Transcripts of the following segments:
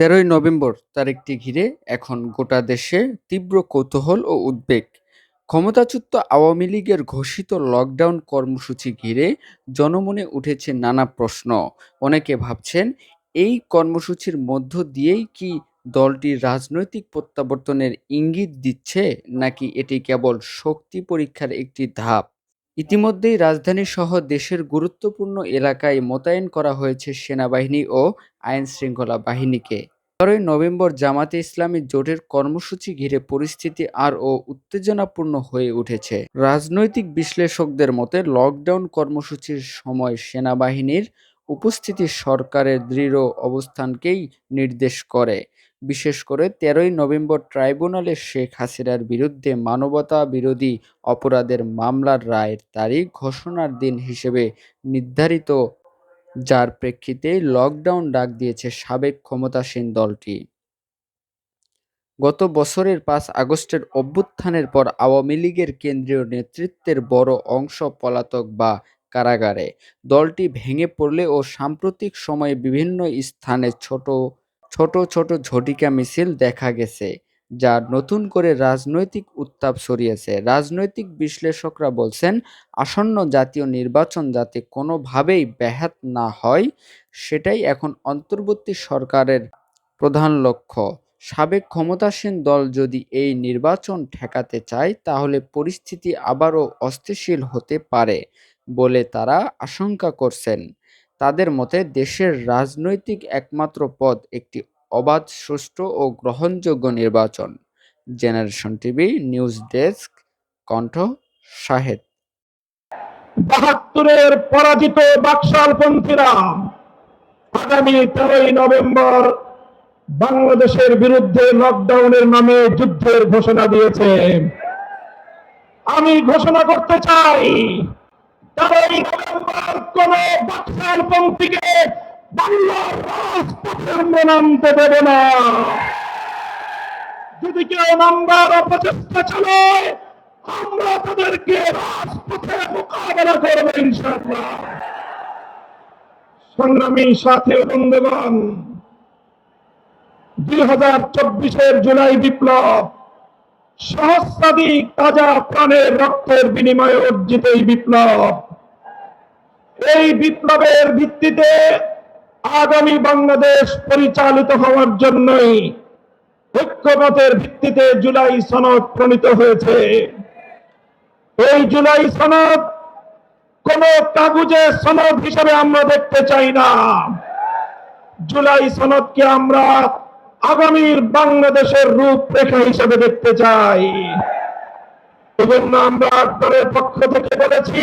তেরোই নভেম্বর তারিখটি ঘিরে এখন গোটা দেশে তীব্র কৌতূহল ও উদ্বেগ। ক্ষমতাচ্যুত আওয়ামী লীগের ঘোষিত লকডাউন কর্মসূচি ঘিরে জনমনে উঠেছে নানা প্রশ্ন। অনেকে ভাবছেন, এই কর্মসূচির মধ্য দিয়েই কি দলটি রাজনৈতিক প্রত্যাবর্তনের ইঙ্গিত দিচ্ছে, নাকি এটি কেবল শক্তি পরীক্ষার একটি ধাপ? ইতিমধ্যেই রাজধানী সহ দেশের গুরুত্বপূর্ণ এলাকায় মোতায়েন করা হয়েছে সেনাবাহিনী ও আইন শৃঙ্খলা বাহিনীকে। তেরোই নভেম্বর জামাতে ইসলামী জোটের কর্মসূচি ঘিরে পরিস্থিতি আরও উত্তেজনাপূর্ণ হয়ে উঠেছে। রাজনৈতিক বিশ্লেষকদের মতে, লকডাউন কর্মসূচির সময় সেনাবাহিনীর উপস্থিতি সরকারের দৃঢ় অবস্থানকেই নির্দেশ করে। বিশেষ করে তেরোই নভেম্বর ট্রাইব্যুনালে শেখ হাসিনার বিরুদ্ধে মানবতা বিরোধী অপরাধের মামলার রায়ের তারিখ ঘোষণার দিন হিসেবে নির্ধারিত। যার প্রেক্ষিতে লকডাউন ডাক দিয়েছে সাবেক ক্ষমতাসীন দলটি। গত বছরের পাঁচ আগস্টের অভ্যুত্থানের পর আওয়ামী লীগের কেন্দ্রীয় নেতৃত্বের বড় অংশ পলাতক বা কারাগারে। দলটি ভেঙে পড়লে ও সাম্প্রতিক সময়ে বিভিন্ন স্থানে ছোট ছোট ছোট ঝটিকা মিছিল দেখা গেছে, যা নতুন করে রাজনৈতিক উত্তাপ ছড়িয়েছে। রাজনৈতিক বিশ্লেষকরা বলছেন, আসন্ন জাতীয় নির্বাচন যাতে কোনোভাবেই ব্যাহাত না হয়, সেটাই এখন অন্তর্বর্তী সরকারের প্রধান লক্ষ্য। সাবেক ক্ষমতাসীন দল যদি এই নির্বাচন ঠেকাতে চায়, তাহলে পরিস্থিতি আবারও অস্থিতিশীল হতে পারে বলে তারা আশঙ্কা করছেন। তাদের মতে দেশের রাজনৈতিক একমাত্র পথ একটি অবাধ, সুষ্ঠু ও গ্রহণযোগ্য নির্বাচন। জেনারেশন টিভি, নিউজ ডেস্ক, কণ্ঠ শাহেদ। বাহাত্তরের পরাজিত বাকশালপন্থীরা আগামী তেরোই নভেম্বর বাংলাদেশের বিরুদ্ধে লকডাউনের নামে যুদ্ধের ঘোষণা দিয়েছে। আমি ঘোষণা করতে চাই বাংলার নামতে না। যদি কেউ নামবার অপচেষ্টা আমরা তাদেরকে রাজপথে মোকাবেলা করব সংগ্রামী সাথে বন্ধুগণ, দুই হাজার চব্বিশের জুলাই বিপ্লব সহস্রাধিক তাজা প্রাণের রক্তের বিনিময়ে অর্জিত এই বিপ্লব। এই বিপ্লবের ভিত্তিতে আগামী বাংলাদেশ পরিচালিত হওয়ার জন্যই ঐক্যমতের ভিত্তিতে জুলাই সনদ প্রণীত হয়েছে। এই জুলাই সনদ কোন কাগজে সনদ হিসেবে আমরা দেখতে চাই না। জুলাই সনদকে আমরা আগামীর বাংলাদেশের রূপরেখা হিসেবে দেখতে চাই। এজন্য আমরা পক্ষ থেকে বলেছি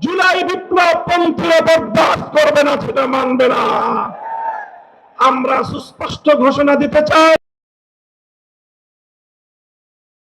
জুলাই বিপ্লব পন্থীরা বরদাস্ত করবে না সেটা মানবে না। আমরা সুস্পষ্ট ঘোষণা দিতে চাই।